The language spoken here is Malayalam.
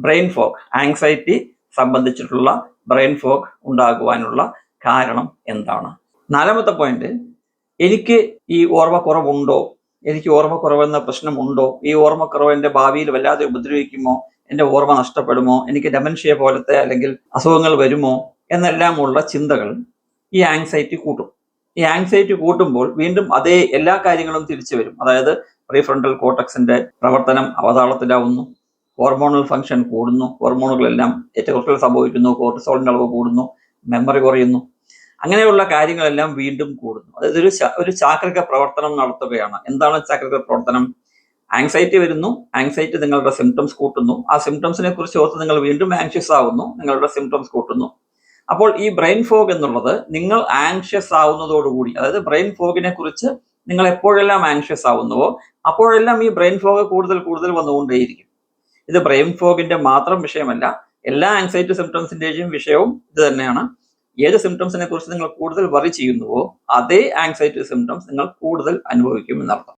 ബ്രെയിൻ ഫോഗ് ആങ്സൈറ്റി സംബന്ധിച്ചിട്ടുള്ള ബ്രെയിൻ ഫോഗ് ഉണ്ടാകുവാനുള്ള കാരണം എന്താണ്? നാലാമത്തെ പോയിന്റ് എനിക്ക് ഈ ഓർമ്മക്കുറവുണ്ടോ? എനിക്ക് ഓർമ്മക്കുറവെന്ന പ്രശ്നമുണ്ടോ? ഈ ഓർമ്മക്കുറവ് ഭാവിയിൽ വല്ലാതെ ഉപദ്രവിക്കുമോ? എന്റെ ഓർമ്മ നഷ്ടപ്പെടുമോ? എനിക്ക് ഡെമൻഷ്യ പോലത്തെ അല്ലെങ്കിൽ അസുഖങ്ങൾ വരുമോ? എന്നെല്ലാമുള്ള ചിന്തകൾ ഈ ആങ്സൈറ്റി കൂട്ടും. ഈ ആങ്സൈറ്റി കൂട്ടുമ്പോൾ വീണ്ടും അതേ എല്ലാ കാര്യങ്ങളും തിരിച്ചു വരും. അതായത് പ്രീഫ്രണ്ടൽ കോട്ടക്സിന്റെ പ്രവർത്തനം അവതാളത്തിലാവുന്നു. ഹോർമോണൽ ഫംഗ്ഷൻ കൂടുന്നു. ഹോർമോണുകളെല്ലാം ഏറ്റക്കുറച്ചിൽ സംഭവിക്കുന്നു. കോർട്ടിസോളിന്റെ അളവ് കൂടുന്നു. മെമ്മറി കുറയുന്നു. അങ്ങനെയുള്ള കാര്യങ്ങളെല്ലാം വീണ്ടും കൂടുന്നു. അതായത് ഒരു ഒരു ചാക്രിക പ്രവർത്തനം നടത്തുകയാണ്. എന്താണ് ചാക്രിക പ്രവർത്തനം? ആങ്സൈറ്റി വരുന്നു. ആങ്സൈറ്റി നിങ്ങളുടെ സിംറ്റംസ് കൂട്ടുന്നു. ആ സിംറ്റംസിനെ കുറിച്ച് ഓർത്ത് നിങ്ങൾ വീണ്ടും ആങ്ഷ്യസ് ആവുന്നു. നിങ്ങളുടെ സിംറ്റംസ് കൂട്ടുന്നു. അപ്പോൾ ഈ ബ്രെയിൻ ഫോഗ് എന്നുള്ളത് നിങ്ങൾ ആങ്ഷ്യസ് ആവുന്നതോടുകൂടി അതായത് ബ്രെയിൻ ഫോഗിനെ കുറിച്ച് നിങ്ങൾ എപ്പോഴെല്ലാം ആങ്ഷ്യസ് ആവുന്നുവോ അപ്പോഴെല്ലാം ഈ ബ്രെയിൻ ഫോഗ് കൂടുതൽ കൂടുതൽ വന്നുകൊണ്ടേയിരിക്കും. ഇത് ബ്രെയിൻ ഫോഗിന്റെ മാത്രം വിഷയമല്ല എല്ലാ ആങ്സൈറ്റി സിംറ്റംസിന്റെയും വിഷയവും ഇത് തന്നെയാണ്. ഏത് സിംറ്റംസിനെ കുറിച്ച് നിങ്ങൾ കൂടുതൽ വറി ചെയ്യുന്നുവോ അതേ ആങ്സൈറ്റി സിംറ്റംസ് നിങ്ങൾ കൂടുതൽ അനുഭവിക്കും എന്നർത്ഥം.